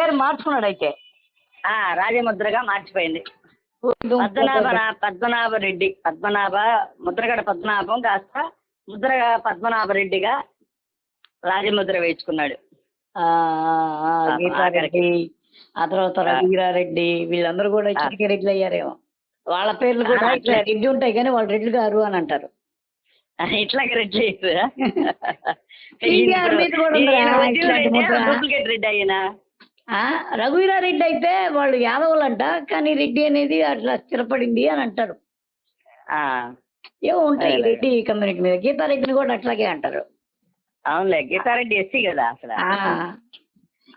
పేరు మార్చుకున్నాడు అయితే. ఆ, రాజముద్రగా మార్చిపోయింది. పద్మనాభ పద్మనాభ రెడ్డి పద్మనాభ ముద్రగడ పద్మనాభం కాస్త ముద్ర పద్మనాభరెడ్డిగా రాజముద్ర వేయించుకున్నాడు. ఆ, గీతారెడ్డి తర్వాత రఘువీరారెడ్డి వీళ్ళందరూ కూడా చిటికి రెడ్లు అయ్యారేమో. వాళ్ళ పేర్లు కూడా ఇట్లా రెడ్డి ఉంటాయి కానీ వాళ్ళు రెడ్లు గారు అని అంటారు. ఇట్లాగే రెడ్డి. డూప్లికేట్ రెడ్డి అయినా. రఘువీరారెడ్డి అయితే వాళ్ళు యాదవులు అంట కానీ రెడ్డి అనేది అట్లా స్థిరపడింది అని అంటారు. ఆ, ఏమో ఉంటాయి. రెడ్డి కమ్యూనిటీ మీద. గీతారెడ్డిని కూడా అట్లాగే అంటారు. అవునులే గీతారెడ్డి ఎస్సీ కదా అసలు.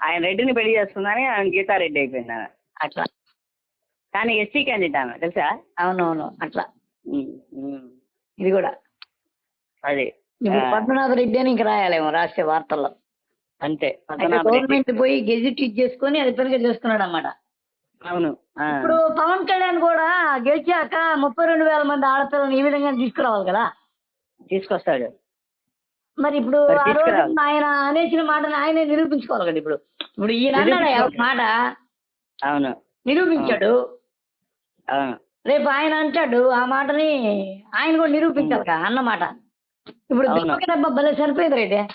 ఆయన రెడ్డిని పెళ్ళి చేసుకుందని ఆయన గీతారెడ్డి అయిపోయింది. అట్లా. కానీ ఎస్సీ క్యాండిడేట్ ఆమె తెలుసా? అవునవును అట్లా. ఇది కూడా. అది. పద్మనాభ రెడ్డి అని ఇంక రాయాలేమో రాసే వార్తల్లో. అంతే. గవర్నమెంట్ పోయి గెజిట్ ఇచ్చేసుకొని అది పనిగా చేస్తున్నాడు అన్నమాట అవును. ఇప్పుడు పవన్ కళ్యాణ్ కూడా గెలిచాక ముప్పై రెండు వేల మంది ఆడపిల్లలను ఈ విధంగా తీసుకురావాలి కదా తీసుకొస్తాడు మరి ఇప్పుడు ఆ రోజు. ఆయన అనేసిన మాటను ఆయనే నిరూపించుకోవాలి కదా ఇప్పుడు ఇప్పుడు ఈయన అన్నాడు. మాట అవును నిరూపించాడు అవును రేపు ఆయన అంటాడు ఆ మాటని ఆయన కూడా నిరూపించాలి కదా అన్నమాట ఇప్పుడు అవును. దెబ్బకి దెబ్బ భలే సరిపోయింది? ఆ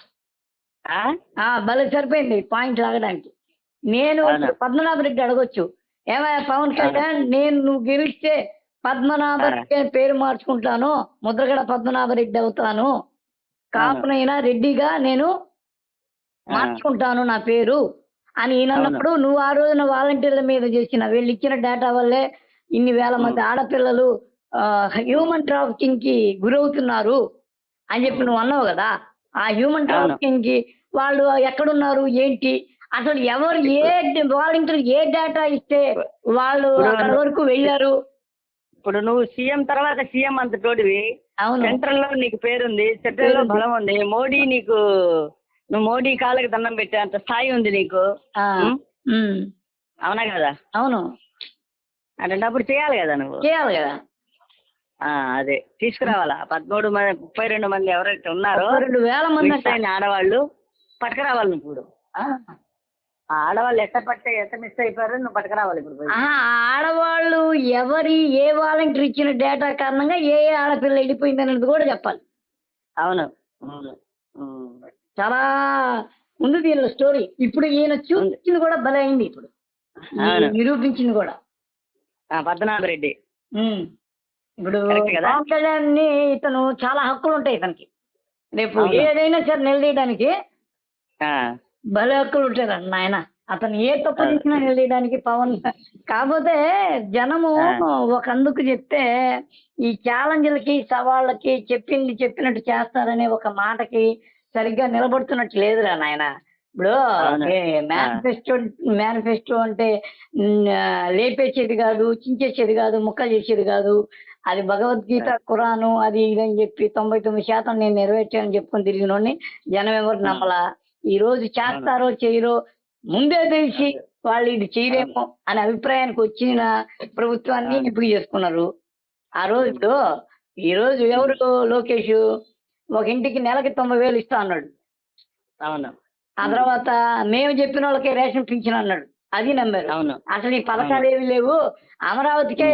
భలే సరిపోయింది పాయింట్ లాగడానికి నేను. పద్మనాభ రెడ్డి అడగొచ్చు. ఏమయ్య పవన్ కళ్యాణ్ నేను నువ్వు గెలిస్తే పద్మనాభ. రెడ్డి అని పేరు మార్చుకుంటాను ముద్రగడ పద్మనాభ రెడ్డి అవుతాను. కాపునైనా రెడ్డిగా నేను. మార్చుకుంటాను నా పేరు అని ఈయన అన్నప్పుడు నువ్వు ఆ రోజున వాలంటీర్ల మీద చేసిన వీళ్ళు ఇచ్చిన డేటా వల్లే ఇన్ని వేల మంది ఆడపిల్లలు హ్యూమన్ ట్రాఫికింగ్కి గురవుతున్నారు అని చెప్పి నువ్వు అన్నావు కదా? ఆ హ్యూమన్. ట్రాఫికింగ్కి వాళ్ళు ఎక్కడున్నారు ఏంటి? అసలు ఎవరు ఏ వాలంటీర్ ఏ డేటా ఇస్తే వాళ్ళు అక్కడ వరకు వెళ్ళారు? ఇప్పుడు నువ్వు సీఎం తర్వాత సీఎం అంత తోడివి. అవును. సెంట్రల్లో నీకు పేరుంది సెంట్రల్లో. బలం ఉంది. మోడీ నీకు నువ్వు మోడీ కాళ్ళకి దండం పెట్టే అంత స్థాయి ఉంది నీకు. అవునా కదా? అవును. అటువంటిప్పుడు చేయాలి కదా నువ్వు? చేయాలి కదా. ఆ, అదే. తీసుకురావాలా? పదమూడు మంది ముప్పై రెండు మంది ఎవరైతే ఉన్నారో రెండు వేల మంది ఆడవాళ్ళు పట్టుకురావాలి నువ్వు ఇప్పుడు ఆడవాళ్ళు ఎట్ట పట్టే ఎట్ట మిస్ అయిపోయారో నువ్వు పట్టుకురావాలి ఇప్పుడు ఆడవాళ్ళు ఎవరి ఏ వాలంటీర్ ఇచ్చిన డేటా కారణంగా ఏ ఏ ఆడపిల్ల వెళ్ళిపోయింది అనేది కూడా చెప్పాలి అవును. చాలా ఉంది దీనిలో స్టోరీ ఇప్పుడు ఈయన చూపించింది కూడా భలే అయింది ఇప్పుడు. నిరూపించింది కూడా పద్మనాభ రెడ్డి. ఇప్పుడు? పవన్ కళ్యాణ్ ఇతను చాలా హక్కులు ఉంటాయి ఇతనికి రేపు. ఏదైనా సరే నిలదీయడానికి భలే హక్కులు ఉంటారు అన్న ఆయన. అతను ఏ తప్పు. చేసినా నిలదీయడానికి పవన్. కాకపోతే జనము. ఒక అందుకు చెప్తే ఈ ఛాలెంజ్లకి సవాళ్ళకి చెప్పింది చెప్పినట్టు చేస్తారనే ఒక మాటకి సరిగ్గా నిలబడుతున్నట్టు లేదురా నాయన. ఇప్పుడు. మేనిఫెస్టో మేనిఫెస్టో అంటే లేపేసేది కాదు చించేసేది కాదు ముక్క చేసేది కాదు. అది భగవద్గీత ఖురాను అది ఇది అని చెప్పి తొంభై తొమ్మిది శాతం నేను నెరవేర్చానని చెప్పుకొని తిరిగినోడిని జనం ఎవరు నమ్మలా? ఈ రోజు చేస్తారో చేయరో ముందే తెలిసి వాళ్ళు ఇది చేయలేమో అనే అభిప్రాయానికి వచ్చిన ప్రభుత్వాన్ని. ఎంపిక చేసుకున్నారు? ఆ రోజు ఈ రోజు ఎవరు లోకేష్? ఒక ఇంటికి నెలకి తొంభై వేలు ఇస్తా అన్నాడు. అవును. ఆ తర్వాత మేము చెప్పిన వాళ్ళకే రేషన్ పింఛన్ అన్నాడు. అది నమ్మారు అవును. అసలు ఈ పథకాలు ఏమి లేవు. అమరావతికే.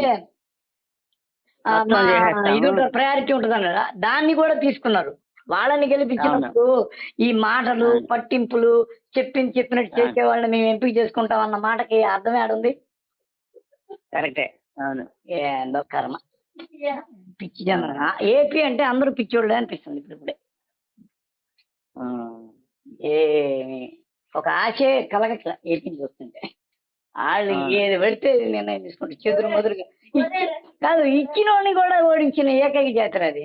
ఇది ప్రయారిటీ ఉంటుంది అన్నాడు దాన్ని కూడా తీసుకున్నారు. వాళ్ళని గెలిపించినప్పుడు ఈ మాటలు. పట్టింపులు చెప్పింది చెప్పినట్టు. చేసే వాళ్ళని మేము ఎంపిక చేసుకుంటాం అన్న మాటకి అర్థం ఏడుంది? కరెక్టే. అవును. ఏందో కర్మ. పిచ్చి జనం ఏపీ అంటే అందరూ పిచ్చోళ్ళే అనిపిస్తుంది ఇప్పుడు ఇప్పుడే. ఆ, ఏ ఒక ఆశే కలగట్ల ఏపీని చూస్తుంటే. వాళ్ళు. ఏది పెడితే నిర్ణయం తీసుకుంటే చెదురు మొదలుగా కాదు ఇచ్చిన వాడిని కూడా ఓడించిన ఏకైక జాతర అది.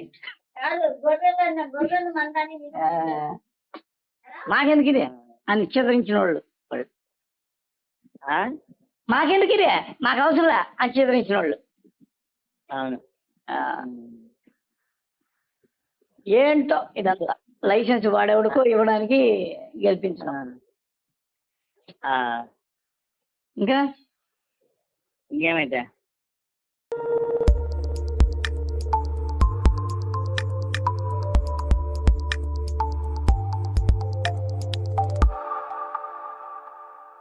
మాకెందుకు ఇదే అని చిత్రించిన వాళ్ళు. ఆ? మాకెందుకు ఇదే మాకు అవసరంలా? అని చిత్రించిన వాళ్ళు. అవును. ఏంటో ఇదంతా. లైసెన్స్ వాడేవాడుకో ఇవ్వడానికి గెలిపించడం. ఆ, ఇంకా? ఇంకేమైతే?